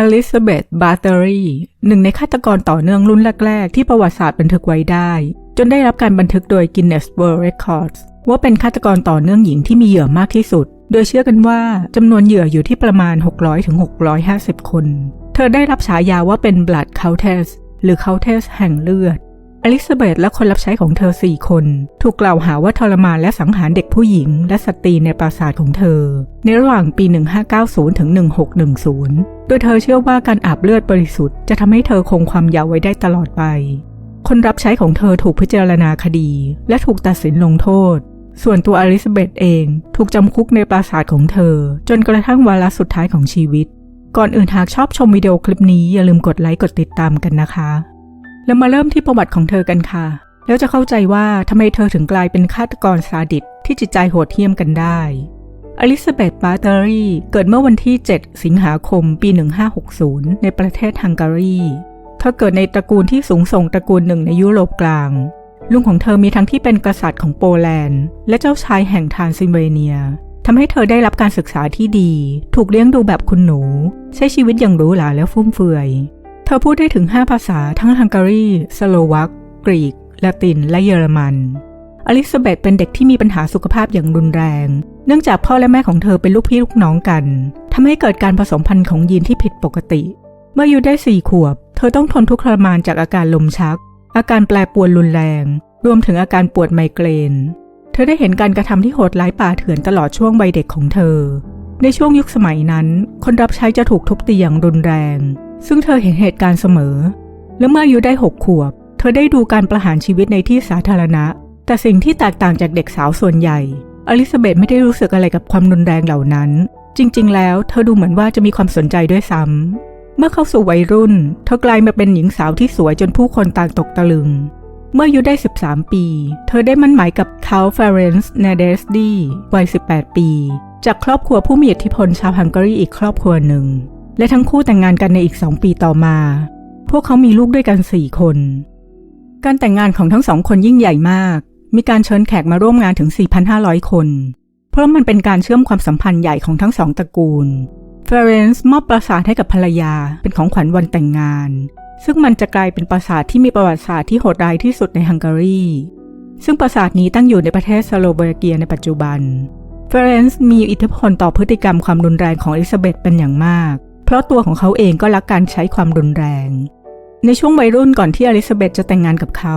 อลิซาเบธบาร์เตอรีหนึ่งในฆาตกรต่อเนื่องรุ่นแรก ๆ ที่ประวัติศาสตร์บันทึกไว้ได้ จนได้รับการบันทึกโดย Guinness World Records ว่าเป็นฆาตกรต่อเนื่องหญิงที่มีเหยื่อมากที่สุด โดยเชื่อกันว่าจำนวนเหยื่ออยู่ที่ประมาณ 600-650 คน เธอได้รับฉายาว่าเป็น Blood Countess หรือ Countess แห่งเลือด อลิซาเบธและคนรับใช้ของเธอสี่คน ถูกกล่าวหาว่าทรมานและสังหารเด็กผู้หญิง และสตรีในปราสาทของเธอ ในระหว่างปี 1590 ถึง 1610 โดยเธอเชื่อว่าการอาบเลือดบริสุทธิ์จะทำให้เธอคงความเยาว์ไว้ได้ตลอดไป คนรับใช้ของเธอถูกพิจารณาคดี และถูกตัดสินลงโทษ ส่วนตัวอลิซาเบธเองถูกจำคุกในปราสาทของเธอ จนกระทั่งวาระสุดท้ายของชีวิต ก่อนอื่นหากชอบชมวิดีโอคลิปนี้อย่าลืมกดไลค์กดติดตามกันนะคะ แล้วมาเริ่มที่ประวัติของเธอกันค่ะ แล้วจะเข้าใจว่าทำไมเธอถึงกลายเป็นฆาตกรซาดิสที่จิตใจโหดเหี้ยมกันได้อลิซาเบธบาร์เตอรีเกิดเมื่อวันที่ 7 สิงหาคม ปี 1560 ในประเทศฮังการี เธอเกิดในตระกูลที่สูงส่งตระกูลหนึ่งในยุโรปกลาง ลุงของเธอมีทั้งที่เป็นกษัตริย์ของโปแลนด์ และเจ้าชายแห่งทานซิเวเนีย ทำให้เธอได้รับการศึกษาที่ดี ถูกเลี้ยงดูแบบคุณหนู ใช้ชีวิตอย่างหรูหราและฟุ่มเฟือย ธอพูดได้ถึง 5 ภาษาทั้งฮังการี สโลวัก กรีก ละติน และเยอรมันอลิซาเบธเป็นเด็กที่มีปัญหาสุขภาพอย่างรุนแรง เนื่องจากพ่อและแม่ของเธอเป็นลูกพี่ลูกน้องกันทำให้เกิดการผสมพันธุ์ของยีนที่ผิดปกติ เมื่ออายุได้สี่ขวบ เธอต้องทนทุกข์ทรมานจากอาการลมชัก อาการแปรปรวนรุนแรง รวมถึงอาการปวดไมเกรน เธอได้เห็นการกระทำที่โหดร้ายป่าเถื่อนตลอดช่วงวัยเด็กของเธอ ในช่วงยุคสมัยนั้น คนรับใช้จะถูกทุบตีอย่างรุนแรง ซึ่งเธอเห็นเหตุการณ์เสมอ และเมื่ออายุได้หกขวบ เธอได้ดูการประหารชีวิตในที่สาธารณะ แต่สิ่งที่แตกต่างจากเด็กสาวส่วนใหญ่ อลิซาเบธไม่ได้รู้สึกอะไรกับความรุนแรงเหล่านั้น จริง ๆ แล้วเธอดูเหมือนว่าจะมีความสนใจด้วยซ้ำเมื่อเข้าสู่วัยรุ่น เธอกลายมาเป็นหญิงสาวที่สวยจนผู้คนต่างตกตะลึง เมื่ออายุได้ 13 ปี เธอได้มั่นหมายกับคาลเฟรนซ์เนเดสดีวัย 18 ปี จากครอบครัวผู้มีอิทธิพลชาวฮังการีอีกครอบครัวหนึ่ง และทั้งคู่แต่งงานกันในอีก2ปีต่อมา พวกเขามีลูกด้วยกัน4คน การแต่งงานของทั้งสองคนยิ่งใหญ่มาก มีการเชิญแขกมาร่วมงานถึง 4,500 คน เพราะมันเป็นการเชื่อมความสัมพันธ์ใหญ่ของทั้งสองตระกูลเฟรนซ์มอบปราสาทให้กับภรรยาเป็นของขวัญวันแต่งงาน ซึ่งมันจะกลายเป็นปราสาทที่มีประวัติศาสตร์ที่โหดร้ายที่สุดในฮังการี ซึ่งปราสาทนี้ตั้งอยู่ในประเทศสโลวาเกียในปัจจุบันเฟรนซ์มีอิทธิพลต่อพฤติกรรมความรุนแรงของอลิซาเบธเป็นอย่างมาก เพราะตัวของเขาเองก็รักการใช้ความรุนแรง ในช่วงวัยรุ่นก่อนที่อลิซาเบธจะแต่งงานกับเขา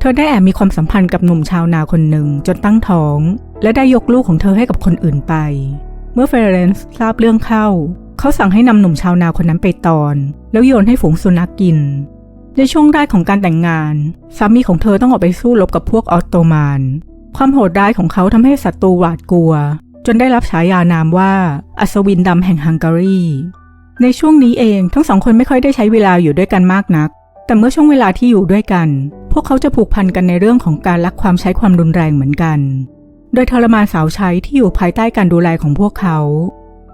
เธอได้แอบมีความสัมพันธ์กับหนุ่มชาวนาคนหนึ่งจนตั้งท้อง และได้ยกลูกของเธอให้กับคนอื่นไป เมื่อเฟเรนซ์ทราบเรื่องเข้า เขาสั่งให้นำหนุ่มชาวนาคนนั้นไปตอน แล้วโยนให้ฝูงสุนัขกกิน ในช่วงแรกของการแต่งงานสามีของเธอต้องออกไปสู้รบกับพวกออตโตมัน ความโหดร้ายของเขาทำให้ศัตรูหวาดกลัว จนได้รับฉายานามว่าอัศวินดำแห่งฮังการี ในช่วงนี้เองทั้งสองคนไม่ค่อยได้ใช้เวลาอยู่ด้วยกันมากนัก แต่เมื่อช่วงเวลาที่อยู่ด้วยกัน พวกเขาจะผูกพันกันในเรื่องของการรักความใช้ความรุนแรงเหมือนกัน โดยทรมานสาวใช้ที่อยู่ภายใต้การดูแลของพวกเขา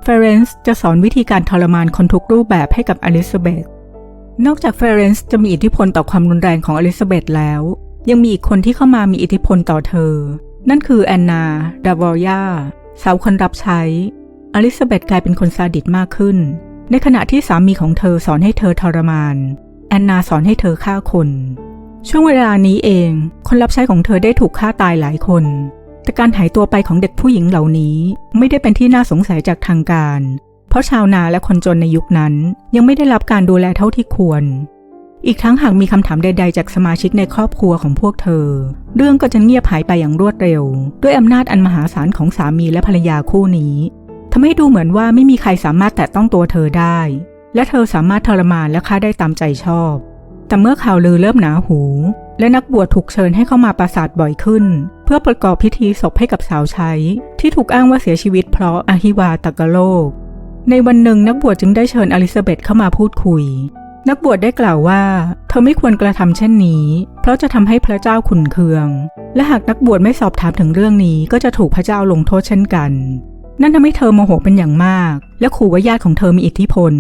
เฟรนซ์จะสอนวิธีการทรมานคนทุกรูปแบบให้กับอลิซาเบธนอกจากเฟรนซ์จะมีอิทธิพลต่อความรุนแรงของอลิซาเบธแล้ว ยังมีอีกคนที่เข้ามามีอิทธิพลต่อเธอ นั่นคือแอนนา ดาวอยาสาวคนรับใช้ อลิซาเบธกลายเป็นคนซาดิสมากขึ้น ในขณะที่สามีของเธอสอนให้เธอทรมาน แอนนาสอนให้เธอฆ่าคน ช่วงเวลานี้เอง คนรับใช้ของเธอได้ถูกฆ่าตายหลายคน แต่การหายตัวไปของเด็กผู้หญิงเหล่านี้ไม่ได้เป็นที่น่าสงสัยจากทางการ เพราะชาวนาและคนจนในยุคนั้นยังไม่ได้รับการดูแลเท่าที่ควร อีกทั้งหากมีคำถามใด ๆ จากสมาชิกในครอบครัวของพวกเธอ เรื่องก็จะเงียบหายไปอย่างรวดเร็ว ด้วยอำนาจอันมหาศาลของสามีและภรรยาคู่นี้ ทำให้ดูเหมือนว่าไม่มีใครสามารถแตะต้องตัวเธอได้ และเธอสามารถทรมานและฆ่าได้ตามใจชอบ แต่เมื่อข่าวลือเริ่มหนาหู และนักบวชถูกเชิญให้เข้ามาปราสาทบ่อยขึ้น เพื่อประกอบพิธีศพให้กับสาวใช้ ที่ถูกอ้างว่าเสียชีวิตเพราะอาฮิวาตกโลก ในวันหนึ่งนักบวชจึงได้เชิญอลิซาเบธเข้ามาพูดคุย นักบวชได้กล่าวว่า เธอไม่ควรกระทำเช่นนี้ เพราะจะทำให้พระเจ้าขุนเคือง และหากนักบวชไม่สอบถามถึงเรื่องนี้ก็จะถูกพระเจ้าลงโทษเช่นกัน นั่นทำให้เธอโมโหเป็นอย่างมาก และขู่ว่าญาติของเธอมีอิทธิพล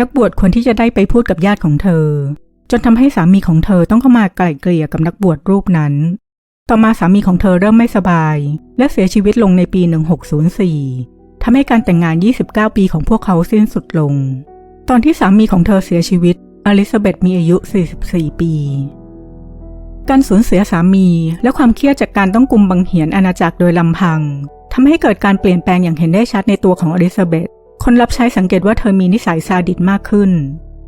นักบวชควรที่จะได้ไปพูดกับญาติของเธอ จนทำให้สามีของเธอต้องเข้ามาไกล่เกลี่ยกับนักบวชรูปนั้น ต่อมาสามีของเธอเริ่มไม่สบาย และเสียชีวิตลงในปี 1604ทำให้การแต่งงาน 29 ปีของพวกเขาสิ้นสุดลงตตอนที่สามีของเธอเสียชีวิต อลิซาเบธมีอายุ 44 ปีการสูญเสียสามีและความเครียดจากการต้องกุมบังเหียนอาณาจักรโดยลำพัง ทำให้เกิดการเปลี่ยนแปลงอย่างเห็นได้ชัดในตัวของอลิซาเบธคนรับใช้สังเกตว่าเธอมีนิสัยซาดิสมากขึ้น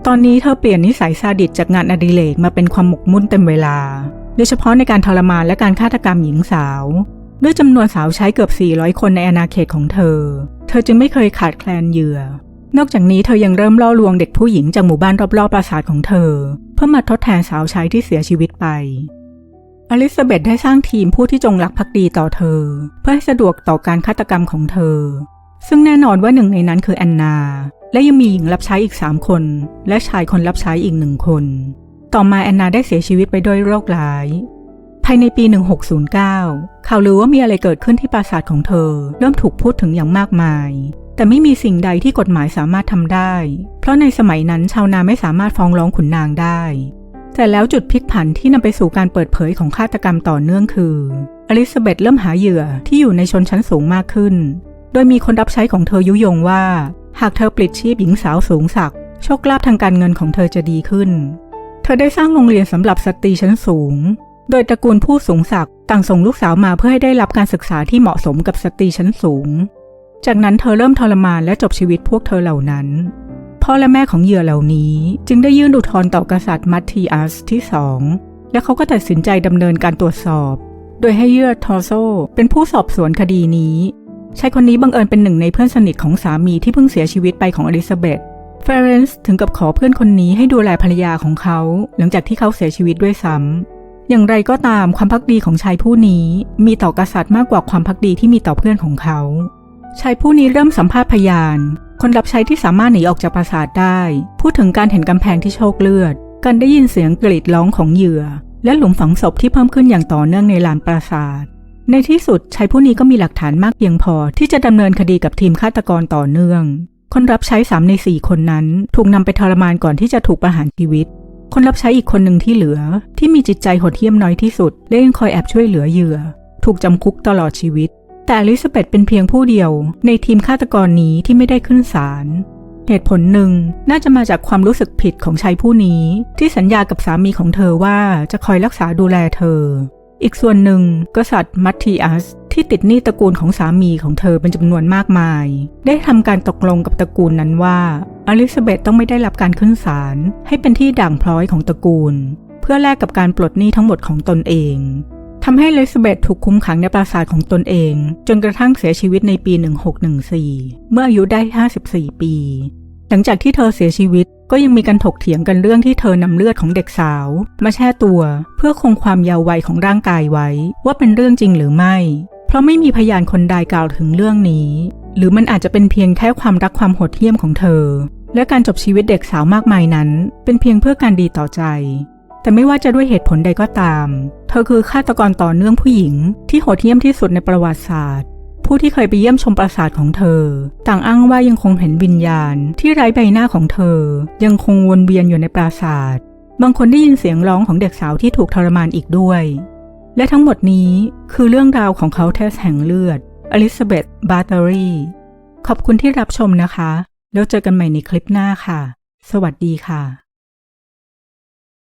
ตอนนี้เธอเปลี่ยนนิสัยซาดิสจากงานอดิเรกมาเป็นความหมกมุ่นเต็มเวลา โดยเฉพาะในการทรมานและการฆาตกรรมหญิงสาว ด้วยจำนวนสาวใช้เกือบ 400 คนในอาณาเขตของเธอ เธอจึงไม่เคยขาดแคลนเหยื่อ นอกจากนี้เธอยังเริ่มล่อลวงเด็กผู้หญิงจากหมู่บ้านรอบๆปราสาทของเธอ เพื่อมาทดแทนสาวใช้ที่เสียชีวิตไป อลิซาเบธได้สร้างทีมผู้ที่จงรักภักดีต่อเธอ เพื่อให้สะดวกต่อการฆาตกรรมของเธอ ซึ่งแน่นอนว่าหนึ่งในนั้นคือแอนนา และยังมีหญิงรับใช้อีกสามคน และชายคนรับใช้อีกหนึ่งคน ต่อมาแอนนาได้เสียชีวิตไปด้วยโรคร้าย ภายในปี 1609 ข่าวลือว่ามีอะไรเกิดขึ้นที่ปราสาทของเธอ เริ่มถูกพูดถึงอย่างมากมาย แต่ไม่มีสิ่งใดที่กฎหมายสามารถทำได้ เพราะในสมัยนั้นชาวนาไม่สามารถฟ้องร้องขุนนางได้ แต่แล้วจุดพลิกผันที่นำไปสู่การเปิดเผยของฆาตกรรมต่อเนื่องคืออลิซาเบธเริ่มหาเหยื่อที่อยู่ในชนชั้นสูงมากขึ้น โดยมีคนรับใช้ของเธอยุยงว่า หากเธอปลิดชีพหญิงสาวสูงศักโชคลาภทางการเงินของเธอจะดีขึ้น เธอได้สร้างโรงเรียนสำหรับสตรีชั้นสูง โดยตระกูลผู้สูงศักดิ์ต่างส่งลูกสาวมาเพื่อให้ได้รับการศึกษาที่เหมาะสมกับสตรีชั้นสูง จากนั้นเธอเริ่มทรมานและจบชีวิตพวกเธอเหล่านั้น พ่อและแม่ของเหยื่อเหล่านี้ จึงได้ยื่นอุทธรณ์ต่อกษัตริย์มัตทีอัสที่สองและเขาก็ตัดสินใจดำเนินการตรวจสอบ โดยให้เยื่อทอโซเป็นผู้สอบสวนคดีนี้ชายคนนี้บังเอิญเป็นหนึ่งในเพื่อนสนิทของสามีที่เพิ่งเสียชีวิตไปของอลิซาเบธเฟรนซ์ถึงกับขอเพื่อนคนนี้ให้ดูแลภรรยาของเขา หลังจากที่เขาเสียชีวิตด้วยซ้ำอย่างไรก็ตามความพักดีของชายผู้นี้ มีต่อกษัตริย์มากกว่าความพักดีที่มีต่อเพื่อนของเขาชายผู้นี้เริ่มสัมภาษณ์พยาน คนรับใช้ที่สามารถหนีออกจากปราสาทได้ พูดถึงการเห็นกำแพงที่โชกเลือด การได้ยินเสียงกรีดร้องของเหยื่อ และหลุมฝังศพที่เพิ่มขึ้นอย่างต่อเนื่องในลานปราสาท ในที่สุดชายผู้นี้ก็มีหลักฐานมากเพียงพอที่จะดำเนินคดีกับทีมฆาตกรต่อเนื่อง คนรับใช้สามในสี่คนนั้น ถูกนำไปทรมานก่อนที่จะถูกประหารชีวิต คนรับใช้อีกคนหนึ่งที่เหลือ ที่มีจิตใจโหดเหี้ยมน้อยที่สุดและยังคอยแอบช่วยเหลือเหยื่อ ถูกจำคุกตลอดชีวิต แต่อลิซาเบธเป็นเพียงผู้เดียว ในทีมฆาตกรนี้ที่ไม่ได้ขึ้นศาลเหตุผลหนึ่งน่าจะมาจากความรู้สึกผิดของชายผู้นี้ ที่สัญญากับสามีของเธอว่าจะคอยรักษาดูแลเธอ อีกส่วนหนึ่งกษัตริย์มัตทีอัสที่ติดหนี้ตระกูลของสามีของเธอเป็นจำนวนมากมาย ได้ทำการตกลงกับตระกูลนั้นว่าอลิซาเบธต้องไม่ได้รับการขึ้นศาลให้เป็นที่ด่างพร้อยของตระกูล เพื่อแลกกับการปลดหนี้ทั้งหมดของตนเอง ทำให้อลิซเบธถูกคุมขังในปราสาทของตนเอง จนกระทั่งเสียชีวิตในปี 1614 เมื่ออายุได้ 54 ปี หลังจากที่เธอเสียชีวิตก็ยังมีการถกเถียงกันเรื่องที่เธอนำเลือดของเด็กสาว มาแช่ตัว เพื่อคงความยาววัยของร่างกายไว้ ว่าเป็นเรื่องจริงหรือไม่ เพราะไม่มีพยานคนใดกล่าวถึงเรื่องนี้ หรือมันอาจจะเป็นเพียงแค่ความรักความโหดเหี้ยมของเธอ และการจบชีวิตเด็กสาวมากมายนั้น เป็นเพียงเพื่อการดีต่อใจ แต่ไม่ว่าจะด้วยเหตุผลใดก็ตาม เธอคือฆาตกรต่อเนื่องผู้หญิง ที่โหดเหี้ยมที่สุดในประวัติศาสตร์ ผู้ที่เคยไปเยี่ยมชมปราสาทของเธอ ต่างอ้างว่ายังคงเห็นวิญญาณ ที่ไร้ใบหน้าของเธอ ยังคงวนเวียนอยู่ในปราสาท บางคนได้ยินเสียงร้องของเด็กสาวที่ถูกทรมานอีกด้วย และทั้งหมดนี้คือเรื่องราวของเขาเทสแห่งเลือด อลิซาเบธบาร์เตอรีขอบคุณที่รับชมนะคะ แล้วเจอกันใหม่ในคลิปหน้าค่ะ สวัสดีค่ะ